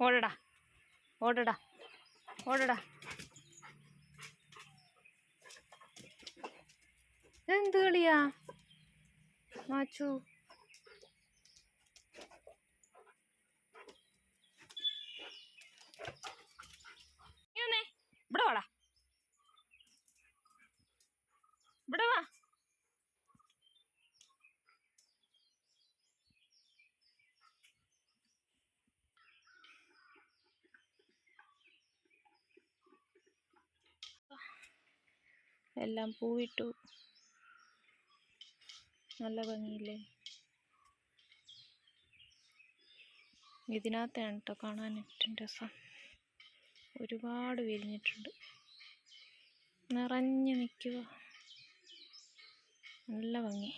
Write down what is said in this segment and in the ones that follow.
ഓടടാ ഓടടാ ഓടടാ എന്ത് കളിയാ മാച്ചു നീ വന്നേ ഇവിടെ വാടാ ഇവിടെ വാ എല്ലാം പൂവിട്ടു. നല്ല ഭംഗിയില്ലേ? ഇതിനകത്താണ് കേട്ടോ കാണാൻ ഏറ്റവും രസം. ഒരുപാട് വിരിഞ്ഞിട്ടുണ്ട്. നിറഞ്ഞു നിൽക്കുക. നല്ല ഭംഗി.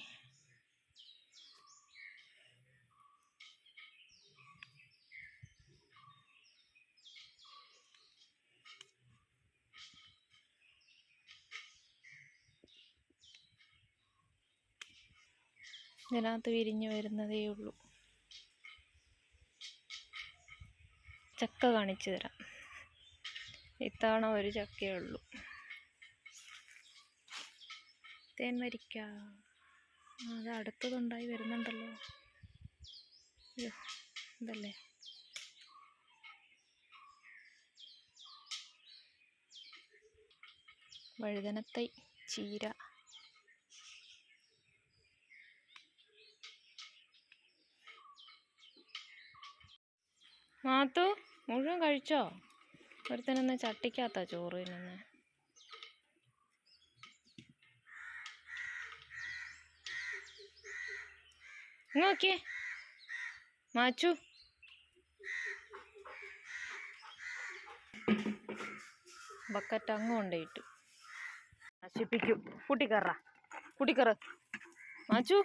ഇതിനകത്ത് വിരിഞ്ഞു വരുന്നതേ ഉള്ളൂ. ചക്ക കാണിച്ചു തരാം. ഇത്തവണ ഒരു ചക്കയേ ഉള്ളൂ. തേൻ മരിക്ക അത് അടുത്തതുണ്ടായി വരുന്നുണ്ടല്ലോ. ഇതല്ലേ? വഴുതനത്തൈ ചീര. മാത്തു മുഴുവൻ കഴിച്ചോ? ഒരുത്തനൊന്ന് ചട്ടിക്കകത്താ ചോറ് തിന്നുന്നെ. ഇങ്ങ് നോക്കിയേ. മാച്ചു. ബക്കറ്റ് അങ്ങ് കൊണ്ടിട്ടു നശിപ്പിക്കും. കൂട്ടിക്കറ. കൂട്ടിക്കറ. മാച്ചു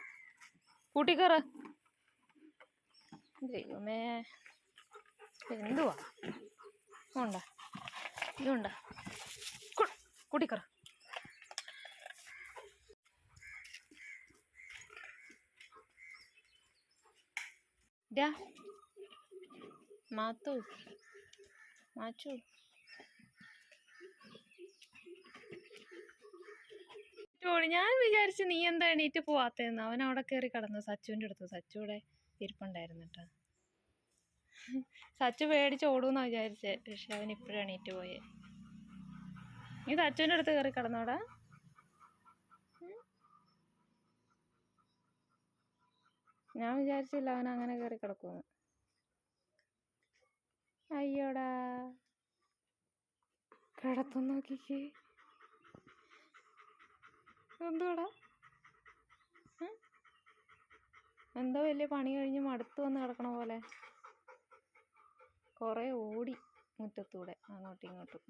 കൂട്ടിക്കറ. ദൈവമേ. എന്തുവാ? ഉണ്ട ഇതുണ്ട? കൂട്ടിക്കറ. ഡാ മാത്തു. മാച്ചു. ഞാൻ വിചാരിച്ചു നീ എന്താ എണീറ്റ് പോവാത്തേന്ന്. അവൻ അവിടെ കയറി കിടന്നു. സച്ചുവിന്റെ അടുത്ത്. സച്ചുവിടെ ഇരിപ്പുണ്ടായിരുന്നു കേട്ടോ സച്ചു പേടിച്ച് ഓടുമെന്നാ വിചാരിച്ചേ. പക്ഷെ അവൻ ഇപ്പോഴും എണീറ്റ് പോയേ. നീ സച്ചുവിന്റെ അടുത്ത് കയറി കിടന്നോടാ. ഞാൻ വിചാരിച്ചില്ല അവൻ അങ്ങനെ കയറി കിടക്കുമെന്ന്. അയ്യോടാ. കിടത്തും നോക്കിക്കേ. എന്തോടാ? എന്തോ വലിയ പണി കഴിഞ്ഞ് മടുത്ത് വന്ന് കിടക്കണ പോലെ. കുറേ ഓടി മുറ്റത്തൂടെ അങ്ങോട്ടും ഇങ്ങോട്ടും.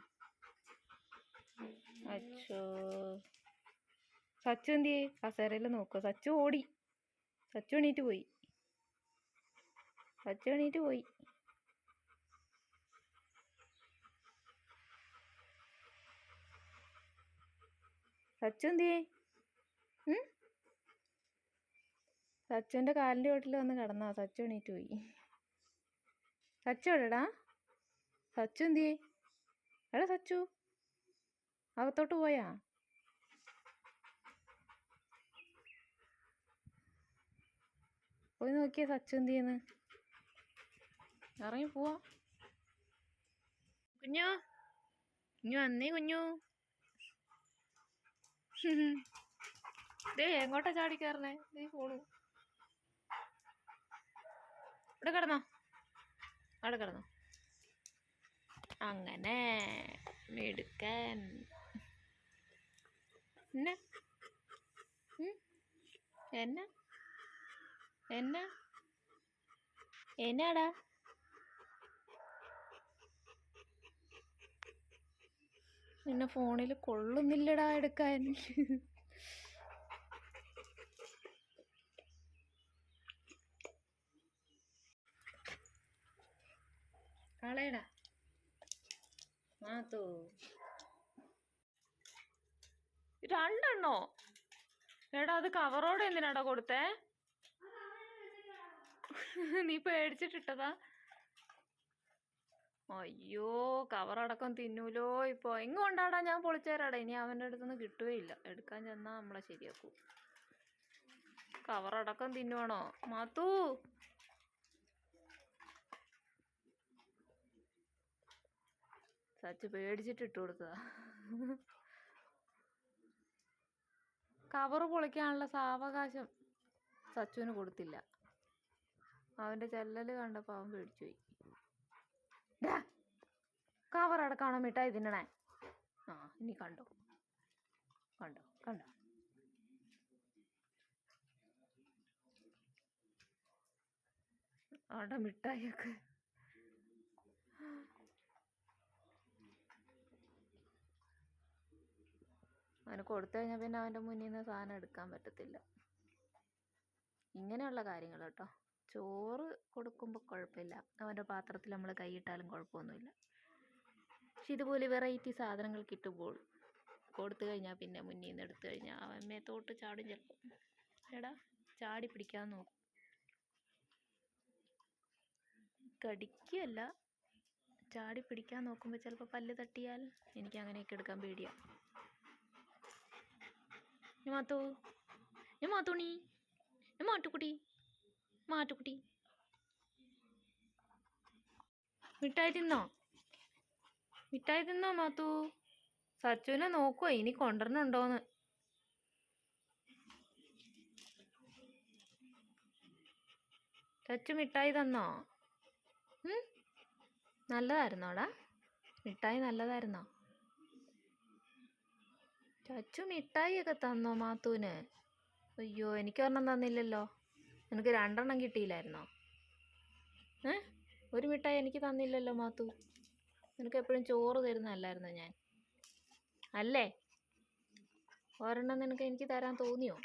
അച്ചോ. സച്ചു എന്തിയേ? കസേരയിൽ നോക്കുക സച്ചു ഓടി. സച്ചു എണീറ്റ് പോയി. സച്ചു എണീറ്റ് പോയി. സച്ചു എന്തിയേ? സച്ചുവിന്റെ കാലിന്റെ ചോട്ടിൽ വന്ന് കിടന്നാ. സച്ചു എണീറ്റ് പോയി. സച്ചു എവിടെടാ? സച്ചു എന്തിയേ എടാ സച്ചു. അകത്തോട്ട് പോയാ? പോയി നോക്കിയേ സച്ചു എന്തിയെന്ന് ഇറങ്ങി പോവാ. കുഞ്ഞു? കുഞ്ഞു വന്നേ കുഞ്ഞു. ദേ എങ്ങോട്ടാ ചാടി നീ പോണു. ഇവിടെ കിടന്നോ. അവിടെ കിടന്നു. അങ്ങനെ മിടുക്കൻ. എന്നാ? എന്നാ? എന്നാ? എന്നാടാ? നിന്നെ ഫോണിൽ കൊള്ളുന്നില്ലടാ എടുക്കാൻ. കളയടാ. മാത്തോ. രണ്ടെണ്ണോ? എടാ അത് കവറോടെ എന്തിനാടാ കൊടുത്തേ? നീ പേടിച്ചിട്ടിട്ടതാ? അയ്യോ കവറടക്കം തിന്നൂലോ ഇപ്പോ. എങ്ങോണ്ടാടാ ഞാൻ പൊളിച്ചേരാടാ. ഇനി അവന്റെ അടുത്തുനിന്ന് കിട്ടുകയില്ല. എടുക്കാൻ ചെന്നാ നമ്മളെ ശരിയാക്കൂ. കവറടക്കം തിന്നുവാണോ? മാത്തൂ. സച്ച് പേടിച്ചിട്ട് ഇട്ട് കൊടുത്തതാ. കവറ് പൊളിക്കാനുള്ള സാവകാശം സച്ചുവിന് കൊടുത്തില്ല. അവന്റെ ചെല്ലല് കണ്ടപ്പോൾ അവൻ പേടിച്ചു പോയി കവർ അടക്കാണോ മിഠായി തിന്നണേ? ആ ഇനി കണ്ടോ. കണ്ടോ കണ്ടോ. അവിടെ മിഠായിയൊക്കെ അവന് കൊടുത്തു കഴിഞ്ഞാൽ പിന്നെ അവന്റെ മുന്നിൽ നിന്ന് സാധനം എടുക്കാൻ പറ്റത്തില്ല. ഇങ്ങനെയുള്ള കാര്യങ്ങൾ കേട്ടോ. ചോറ് കൊടുക്കുമ്പോൾ കുഴപ്പമില്ല അവന്റെ പാത്രത്തിൽ നമ്മൾ കൈയിട്ടാലും കുഴപ്പമൊന്നുമില്ല പക്ഷെ ഇതുപോലെ വെറൈറ്റി സാധനങ്ങൾ കിട്ടുമ്പോൾ കൊടുത്തു കഴിഞ്ഞാൽ പിന്നെ മുന്നിൽ നിന്ന് എടുത്തു കഴിഞ്ഞാൽ അവൻ മേത്തോട്ട് ചാടും ചിലപ്പോൾ എടാ ചാടി പിടിക്കാൻ നോക്കും. കടിക്കുകയല്ല ചാടി പിടിക്കാൻ നോക്കുമ്പോൾ ചിലപ്പോൾ പല്ല് തട്ടിയാൽ എനിക്ക് അങ്ങനെയൊക്കെ എടുക്കാൻ പേടിയാണ് മാത്തൂ ഞാൻ മാത്തൂണി ഞാൻ മാട്ടുക്കുട്ടി മാട്ടുക്കുട്ടി മിഠായി തിന്നോ? മിഠായി തിന്നോ മാത്തു? സച്ചുവിനെ നോക്കുവോ? ഇനി കൊണ്ടുവരണുണ്ടോന്ന് സച്ചു മിഠായി തന്നോ? നല്ലതായിരുന്നോടാ? മിഠായി നല്ലതായിരുന്നോ? ചച്ചു മിഠായിയൊക്കെ തന്നോ മാത്തൂന്? അയ്യോ എനിക്ക് ഒരെണ്ണം തന്നില്ലല്ലോ. നിനക്ക് രണ്ടെണ്ണം കിട്ടിയില്ലായിരുന്നോ? ഏ? ഒരു മിഠായി എനിക്ക് തന്നില്ലല്ലോ മാത്തു. നിനക്ക് എപ്പോഴും ചോറ് തരുന്നതല്ലായിരുന്നോ ഞാൻ? അല്ലേ? ഒരെണ്ണം നിനക്ക് എനിക്ക് തരാൻ തോന്നിയോ?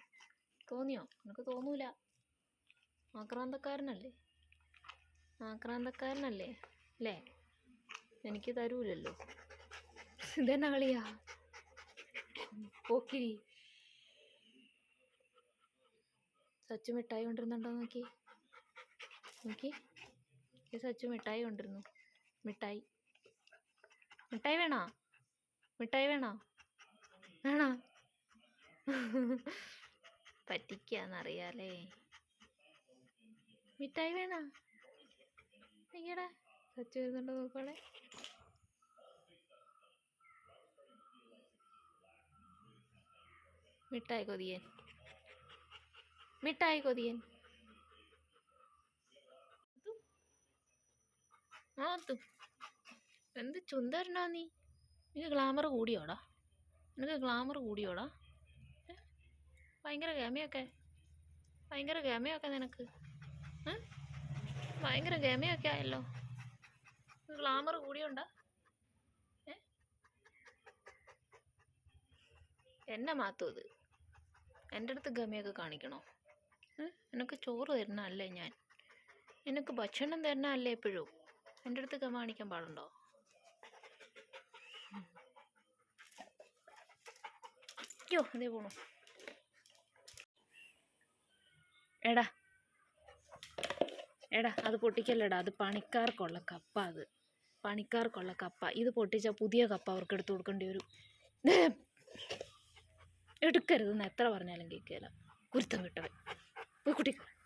തോന്നിയോ? നിനക്ക് തോന്നൂല. ആക്രാന്തക്കാരനല്ലേ? ആക്രാന്തക്കാരനല്ലേ? അല്ലേ? എനിക്ക് തരൂലല്ലോ. ഇതെന്നാ കളിയാ? പോക്കിരി. സച്ചു മിഠായി കൊണ്ടിരുന്നുണ്ടോ നോക്കി? നോക്കി. സച്ചു മിഠായി കൊണ്ടിരുന്നു മിഠായി. മിഠായി വേണോ? മിഠായി വേണോ? വേണോ? പറ്റിക്കാന്നറിയാലേ. മിഠായി വേണോ? എങ്ങടാ സച്ചു വരുന്നുണ്ടോ നോക്കോളെ മിഠായി കൊതിയൻ. മിഠായി കൊതിയൻ. ആത്തു എന്ത് ചുന്തരനാ നീ? നിനക്ക് ഗ്ലാമർ കൂടിയോടാ? നിനക്ക് ഗ്ലാമർ കൂടിയോടാ? ഭയങ്കര ഗമയൊക്കെ. ഭയങ്കര ഗമയൊക്കെ നിനക്ക്? ഭയങ്കര ഗമയൊക്കെ ആയല്ലോ. ഗ്ലാമർ കൂടിയുണ്ടാ? എന്നെ മാത്തു ഇത്. എന്റെ അടുത്ത് ഗമയൊക്കെ കാണിക്കണോ? എനിക്ക് ചോറ് തരണമല്ലേ ഞാൻ? എനിക്ക് ഭക്ഷണം തരണമല്ലേ എപ്പോഴും? എന്റെ അടുത്ത് ഗമ കാണിക്കാൻ പാടുണ്ടോ? അയ്യോ അതേ പോണു. എടാ. എടാ അത് പൊട്ടിക്കല്ലടാ. അത് പണിക്കാർക്കുള്ള കപ്പ അത്. പണിക്കാർക്കുള്ള കപ്പ. ഇത് പൊട്ടിച്ചാൽ പുതിയ കപ്പ അവർക്ക് എടുത്തു കൊടുക്കേണ്ടി വരും. എടുക്കരുതെന്ന് എത്ര പറഞ്ഞാലും കേൾക്കില്ല കുരുത്തം വിട്ടവൻ. പോയി കുട്ടിക്ക്